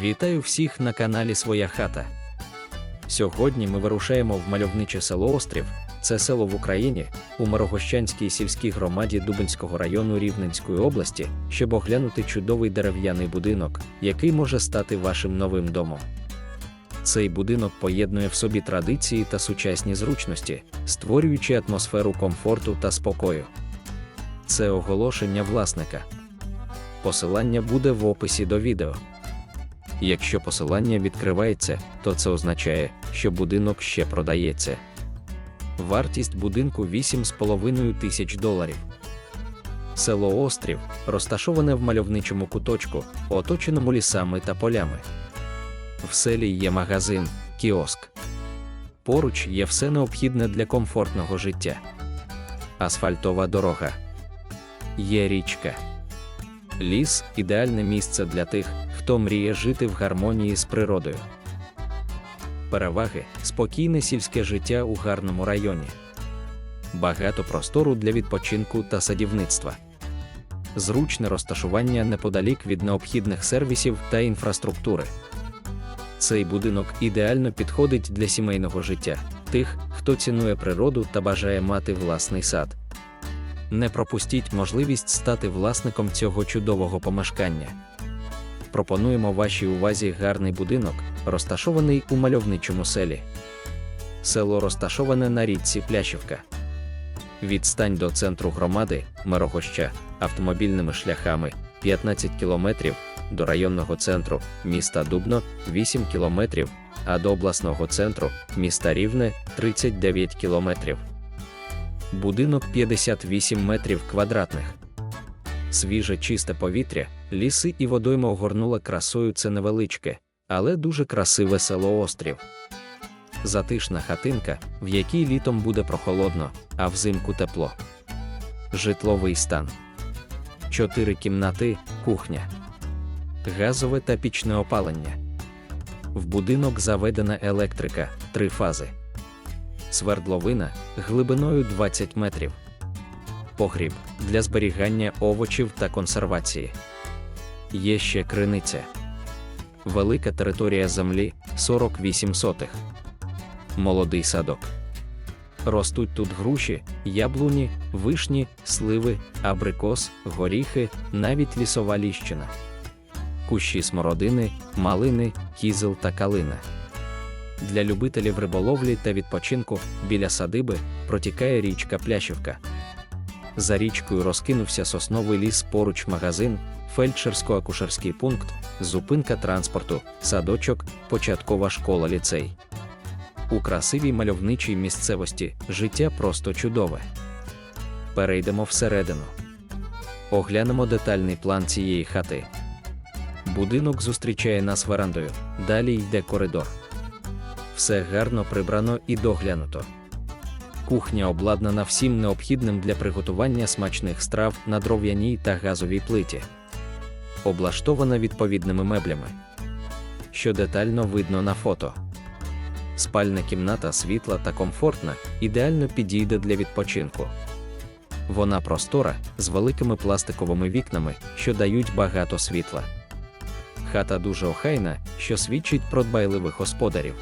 Вітаю всіх на каналі Своя хата. Сьогодні ми вирушаємо в мальовниче село Острів. Це село в Україні у Марогощанській сільській громаді Дубинського району Рівненської області, щоб оглянути чудовий дерев'яний будинок, який може стати вашим новим домом. Цей будинок поєднує в собі традиції та сучасні зручності, створюючи атмосферу комфорту та спокою. Це оголошення власника. Посилання буде в описі до відео. Якщо посилання відкривається, то це означає, що будинок ще продається. Вартість будинку 8,5 тисяч доларів. Село Острів розташоване в мальовничому куточку, оточеному лісами та полями. В селі є магазин, кіоск. Поруч є все необхідне для комфортного життя. Асфальтова дорога. Є річка. Ліс ідеальне місце для тих, хто мріє жити в гармонії з природою. Переваги спокійне сільське життя у гарному районі, багато простору для відпочинку та садівництва, зручне розташування неподалік від необхідних сервісів та інфраструктури. Цей будинок ідеально підходить для сімейного життя, тих, хто цінує природу та бажає мати власний сад. Не пропустіть можливість стати власником цього чудового помешкання. Пропонуємо вашій увазі гарний будинок, розташований у мальовничому селі. Село розташоване на річці Плящівка. Відстань до центру громади Мирогоща автомобільними шляхами 15 кілометрів, до районного центру міста Дубно 8 кілометрів, а до обласного центру міста Рівне 39 кілометрів. Будинок 58 метрів квадратних. Свіже чисте повітря, ліси і водойма огорнула красою це невеличке, але дуже красиве село Острів. Затишна хатинка, в якій літом буде прохолодно, а взимку тепло. Житловий стан. Чотири кімнати, кухня. Газове та пічне опалення. В будинок заведена електрика, три фази. Свердловина глибиною 20 метрів. Погріб для зберігання овочів та консервації. Є ще криниця. Велика територія землі 48 сотих. Молодий садок. Ростуть тут груші, яблуні, вишні, сливи, абрикос, горіхи, навіть лісова ліщина. Кущі смородини, малини, кізел та калина. Для любителів риболовлі та відпочинку біля садиби протікає річка Плящівка. За річкою розкинувся сосновий ліс поруч магазин, фельдшерсько-акушерський пункт, зупинка транспорту, садочок, початкова школа ліцей. У красивій мальовничій місцевості життя просто чудове. Перейдемо всередину. Оглянемо детальний план цієї хати. Будинок зустрічає нас верандою, далі йде коридор. Все гарно прибрано і доглянуто. Кухня обладнана всім необхідним для приготування смачних страв на дров'яній та газовій плиті. Облаштована відповідними меблями, що детально видно на фото. Спальна кімната світла та комфортна, ідеально підійде для відпочинку. Вона простора з великими пластиковими вікнами, що дають багато світла. Хата дуже охайна, що свідчить про дбайливих господарів.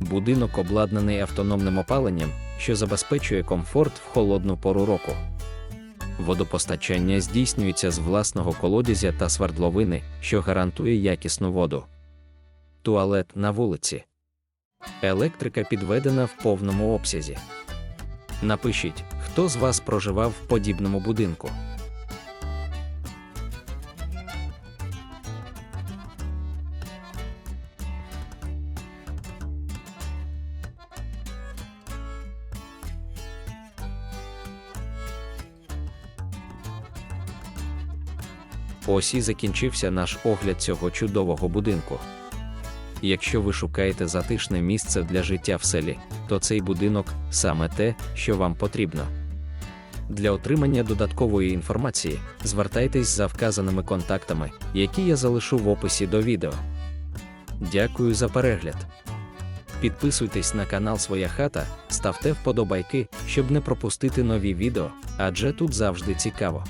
Будинок обладнаний автономним опаленням, що забезпечує комфорт в холодну пору року. Водопостачання здійснюється з власного колодязя та свердловини, що гарантує якісну воду. Туалет на вулиці. Електрика підведена в повному обсязі. Напишіть, хто з вас проживав в подібному будинку. Ось і закінчився наш огляд цього чудового будинку. Якщо ви шукаєте затишне місце для життя в селі, то цей будинок саме те, що вам потрібно. Для отримання додаткової інформації звертайтесь за вказаними контактами, які я залишу в описі до відео. Дякую за перегляд. Підписуйтесь на канал Своя хата, ставте вподобайки, щоб не пропустити нові відео, адже тут завжди цікаво.